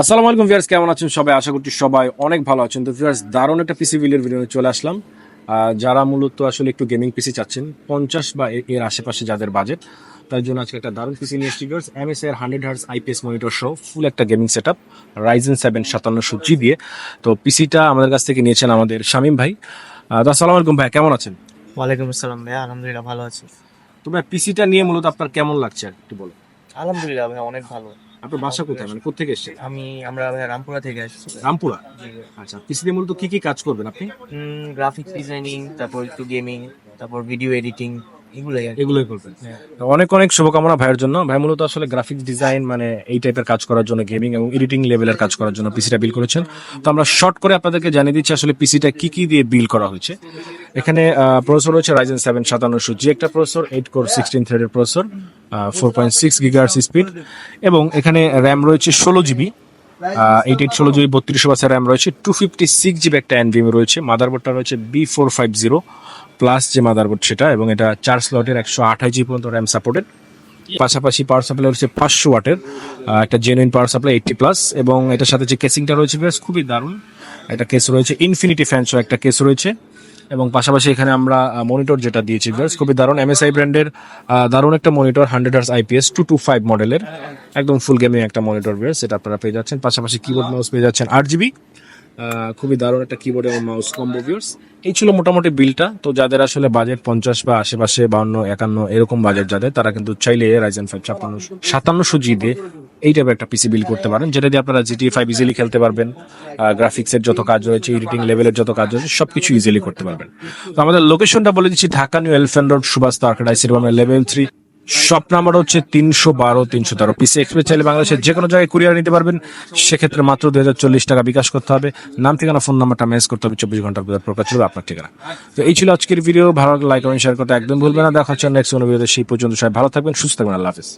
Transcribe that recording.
আসসালামু আলাইকুম ভিউয়ার্স কেমন আছেন সবাই? আশা করছি সবাই অনেক ভালো আছেন। তো ভিউয়ার্স দারুণ একটা পিসি বিলের ভিডিও চলে আসলাম। যারা মূলত আসলে একটু গেমিং পিসি চাচ্ছেন পঞ্চাশ বা এর আশেপাশে যাদের বাজেট তার জন্য আজকে একটা দারুণ পিসি নিয়ে এসেছি ভিউয়ার্স। এমএস এর হান্ড্রেড হার্স আইপিএস মনিটর সহ ফুল একটা gaming set up Ryzen seven সাতান্নশো G দিয়ে তো পিসিটা আমাদের কাছ থেকে নিয়েছেন আমাদের শামীম ভাই। তো আসসালামু আলাইকুম ভাই কেমন আছেন? ওয়ালাইকুম আসসালাম ভাইয়া আলহামদুলিল্লাহ ভালো আছি। তো ভাই পিসিটা নিয়ে মূলত আপনার কেমন লাগছে একটু বলো আলহামদুলিল্লাহ ভাইয়া অনেক ভালো। আপনার বাসা কোথায়? মানে কোথেকে এসেছেন? আমি আমরা রামপুরা থেকে আসছি রামপুরা? আচ্ছা পিসি দিয়ে মূলত কি কি কাজ করবেন আপনি? গ্রাফিক্স ডিজাইনিং তারপর একটু গেমিং তারপর ভিডিও এডিটিং এগুলোই এগুলোই করবেন। তো অনেক অনেক শুভকামনা ভাইয়ের জন্য। ভাই মূলত আসলে গ্রাফিক্স ডিজাইন মানে এই টাইপের কাজ করার জন্য গেমিং এবং এডিটিং লেভেলের কাজ করার জন্য পিসিটা বিল করেছেন। তো আমরা শর্ট করে আপনাদেরকে জানিয়ে দিচ্ছি আসলে পিসিটা কি কি দিয়ে বিল করা হয়েছে। এখানে প্রসেসর রয়েছে রাইজেন সেভেন সাতান্নশো জি একটা প্রসেসর এইট কোর সিক্সটিন থ্রেডের processor four point six গিগার্স speed এবং এখানে র্যাম রয়েছে ষোলো জিবি এইট এইট ষোলো জিবি বত্রিশশো বাসের র্যাম রয়েছে টু ফিফটি সিক্স জিবি একটা এনভিএম রয়েছে মাদারবোর্ডটা রয়েছে B four five zero plus যে মাদারবোর্ড সেটা, এবং এটা চার স্লটের একশো আঠাশ জিবি পর্যন্ত র্যাম সাপোর্টেড পাশাপাশি পাওয়ার সাপ্লাই রয়েছে পাঁচশো ওয়াটের একটা genuine power supply eighty plus এবং এটার সাথে যে কেসিংটা রয়েছে, বেশ খুবই দারুণ। একটা কেস রয়েছে ইনফিনিটি ফ্যান সহ একটা কেস রয়েছে। এবং পাশাপাশি এখানে আমরা মনিটর যেটা দিয়েছি ভিউয়ার্স খুবই দারুণ। এমএসআই ব্র্যান্ডের দারুণ একটা monitor hundred hertz IPS two two five মডেলের একদম ফুল গেমিং একটা মনিটর ভিউয়ার্স সেটা আপনারা পেয়ে যাচ্ছেন। পাশাপাশি কিবোর্ড মাউস পেয়ে যাচ্ছেন আট জিবি খুবই দারুণ একটা কিবোর্ড এবং মাউস কম্বো ভিউর্স এই ছিল মোটামুটি বিলটা। তো যাদের আসলে বাজেট পঞ্চাশ বা আশেপাশে বাউন্ন, একান্ন এরকম বাজেট যাদের, তারা কিন্তু চাইলে রাইজেন ফাইভ ছাপ্পান্ন সাতান্নশো জি দিয়ে এই টাইপের একটা পিসি বিল করতে পারেন, যেটা দিয়ে আপনারা জিটি ফাইভ ইজিলি খেলতে পারবেন গ্রাফিক্সের যত কাজ রয়েছে এডিটিং লেভেলের যত কাজ রয়েছে, সবকিছু ইজিলি করতে পারবেন। তো আমাদের লোকেশনটা বলে দিচ্ছি ঢাকা নিউ এলিফ্যান্ট রোড সুভাষ তারকাডাই সিরবামের লেভেল থ্রি শপ নাম্বার হচ্ছে তিনশো বারো, তিনশো তেরো। পিসি এক্সপ্রেস চাইলে বাংলাদেশের যে কোনো জায়গায় কুরিয়ার নিতে পারবেন। সেক্ষেত্রে মাত্র দুই হাজার চল্লিশ টাকা বিকাশ করতে হবে। নাম, ঠিকানা ফোন নাম্বারটা মেস করতে হবে। চব্বিশ ঘণ্টার ভিতরে প্রকাশ ছিল আপনার ঠিকানা। তো এই ছিল আজকের ভিডিও ভালো লাইক এবং শেয়ার করতে একদম ভুলবেন না। দেখা হচ্ছে নেক্সট কোনো ভিডিওতে সেই পর্যন্ত সবাই ভালো থাকবেন, সুস্থ থাকবেন। আল্লাহ হাফিজ।